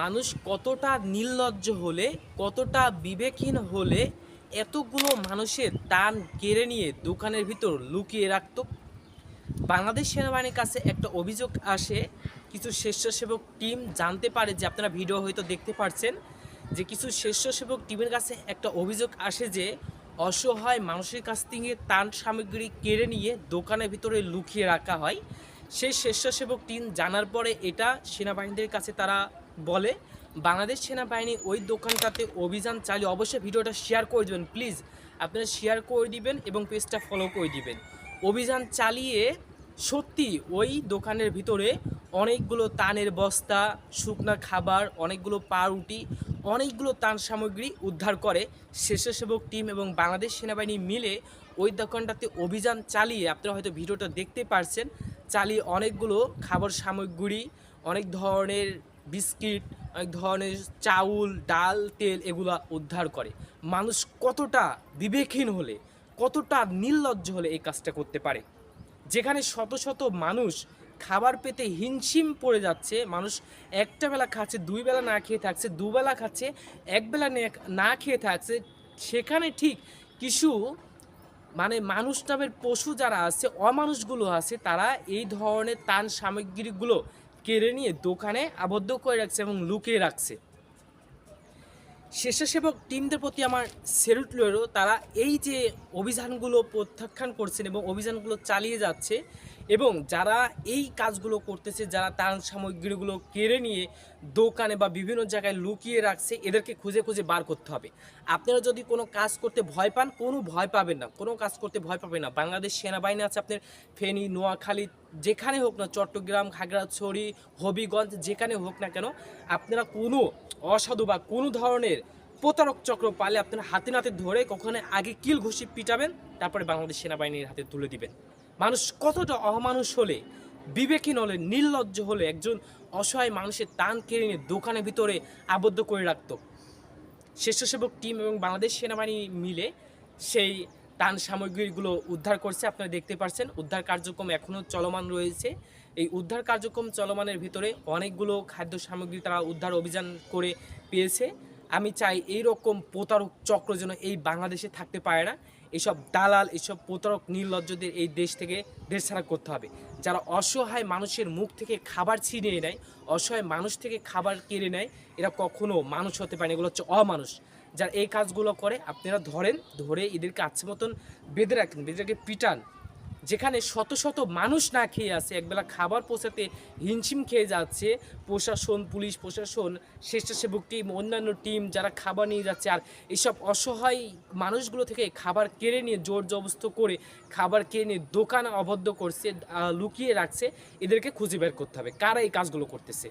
মানুষ কতটা নির্লজ্জ হলে, কতটা বিবেকহীন হলে এতগুলো মানুষের টান কেড়ে নিয়ে দোকানের ভিতর লুকিয়ে রাখতো। বাংলাদেশ সেনাবাহিনীর কাছে একটা অভিযোগ আসে, কিছু স্বেচ্ছাসেবক টিম জানতে পারে যে আপনারা ভিডিও হয়তো দেখতে পারছেন, যে কিছু স্বেচ্ছাসেবক টিমের কাছে একটা অভিযোগ আসে যে অসহায় মানুষের কাছ থেকে তান সামগ্রী কেড়ে নিয়ে দোকানের ভিতরে লুকিয়ে রাখা হয়। সেই স্বেচ্ছাসেবক টিম জানার পরে এটা সেনাবাহিনীদের কাছে তারা বলে, বাংলাদেশ সেনাবাহিনী ওই দোকানটাতে অভিযান চালিয়ে অবশ্যই ভিডিওটা শেয়ার করে দেবেন প্লিজ আপনারা শেয়ার করে দিবেন এবং পেজটা ফলো করে দিবেন। অভিযান চালিয়ে সত্যি ওই দোকানের ভিতরে অনেকগুলো তানের বস্তা, শুকনা খাবার, অনেকগুলো পাউরুটি, অনেকগুলো তান সামগ্রী উদ্ধার করে স্বেচ্ছাসেবক টিম এবং বাংলাদেশ সেনাবাহিনী মিলে ওই দোকানটাতে অভিযান চালিয়ে, আপনারা হয়তো ভিডিওটা দেখতে পারছেন, চালিয়ে অনেকগুলো খাবার সামগ্রী, অনেক ধরনের বিস্কিট, অনেক ধরনের চাউল, ডাল, তেল এগুলা উদ্ধার করে। মানুষ কতটা বিবেকহীন হলে, কতটা নির্লজ্জ হলে এই কাজটা করতে পারে? যেখানে শত শত মানুষ খাবার পেতে হিমশিম পড়ে যাচ্ছে, মানুষ একটা বেলা খাচ্ছে, দুই বেলা না খেয়ে থাকছে দুবেলা খাচ্ছে, এক বেলা না খেয়ে থাকছে, সেখানে ঠিক কিছু মানে মানুষ নামের পশু যারা আছে, অমানুষগুলো আছে, তারা এই ধরনের তান সামগ্রীগুলো কেড়ে নিয়ে দোকানে আবদ্ধ করে রাখছে এবং লুকিয়ে রাখছে। স্বেচ্ছাসেবক টিমদের প্রতি আমার সেলুট রইল। তারা এই যে অভিযানগুলো প্রত্যাখ্যান করছেন এবং অভিযানগুলো চালিয়ে যাচ্ছে এবং যারা এই কাজগুলো করতেছে, যারা তার সামগ্রীগুলো কেড়ে নিয়ে দোকানে বা বিভিন্ন জায়গায় লুকিয়ে রাখছে, এদেরকে খুঁজে খুঁজে বার করতে হবে। আপনারা যদি কোনো কাজ করতে ভয় পান, কোনো ভয় পাবেন না। কোনো কাজ করতে ভয় পাবেন না। বাংলাদেশ সেনাবাহিনী আছে আপনার ফেনী, নোয়াখালী, যেখানে হোক না, চট্টগ্রাম, খাগড়াছড়ি, হবিগঞ্জ, যেখানে হোক না কেন, আপনারা কোনো অসাধু বা কোনো ধরনের প্রতারক চক্র পালে আপনারা হাতে নাতে ধরে কখনো আগে কিল ঘুষি পিটাবেন, তারপরে বাংলাদেশ সেনাবাহিনীর হাতে তুলে দিবেন। মানুষ কতটা অমানুষ হলে বিবেকহীন হলে নির্লজ্জ হলে একজন অসহায় মানুষের টান কেড়ে নিয়ে দোকানের ভিতরে আবদ্ধ করে রাখত। স্বেচ্ছাসেবক টিম এবং বাংলাদেশ সেনাবাহিনী মিলে সেই টান সামগ্রীগুলো উদ্ধার করছে। আপনারা দেখতে পাচ্ছেন, উদ্ধার কার্যক্রম এখনও চলমান রয়েছে। এই উদ্ধার কার্যক্রম চলমানের ভিতরে অনেকগুলো খাদ্য সামগ্রী তারা উদ্ধার অভিযান করে পেয়েছে। আমি চাই এই রকম প্রতারক চক্র যেন এই বাংলাদেশে থাকতে পারে না। এইসব দালাল এইসব প্রতারক নির্লজ্জদের এই দেশ থেকে দেশ ছাড়া করতে হবে। যারা অসহায় মানুষের মুখ থেকে খাবার ছিনিয়ে নেয়, অসহায় মানুষ থেকে খাবার কেড়ে নেয়, এরা কখনো মানুষ হতে পারে না। এগুলো হচ্ছে অমানুষ। যারা এই কাজগুলো করে, আপনারা ধরেন, ধরে এদেরকে আচ্ছে মতন বেঁধে রাখেন, বেঁধে রাখে পিটান। যেখানে শত শত মানুষ না খেয়ে আছে। একবেলা খাবার পৌঁছাতে হিমশিম খেয়ে যাচ্ছে। প্রশাসন, পুলিশ প্রশাসন, স্বেচ্ছাসেবক টিম, অন্যান্য টিম যারা খাবার নিয়ে যাচ্ছে আর এইসব অসহায় মানুষগুলো থেকে খাবার কেড়ে নিয়ে জোর জবস্ত করে খাবার কেড়ে নিয়ে দোকান অবদ্ধ করছে লুকিয়ে রাখছে। এদেরকে খুঁজে বের করতে হবে। কারা এই কাজগুলো করতেছে?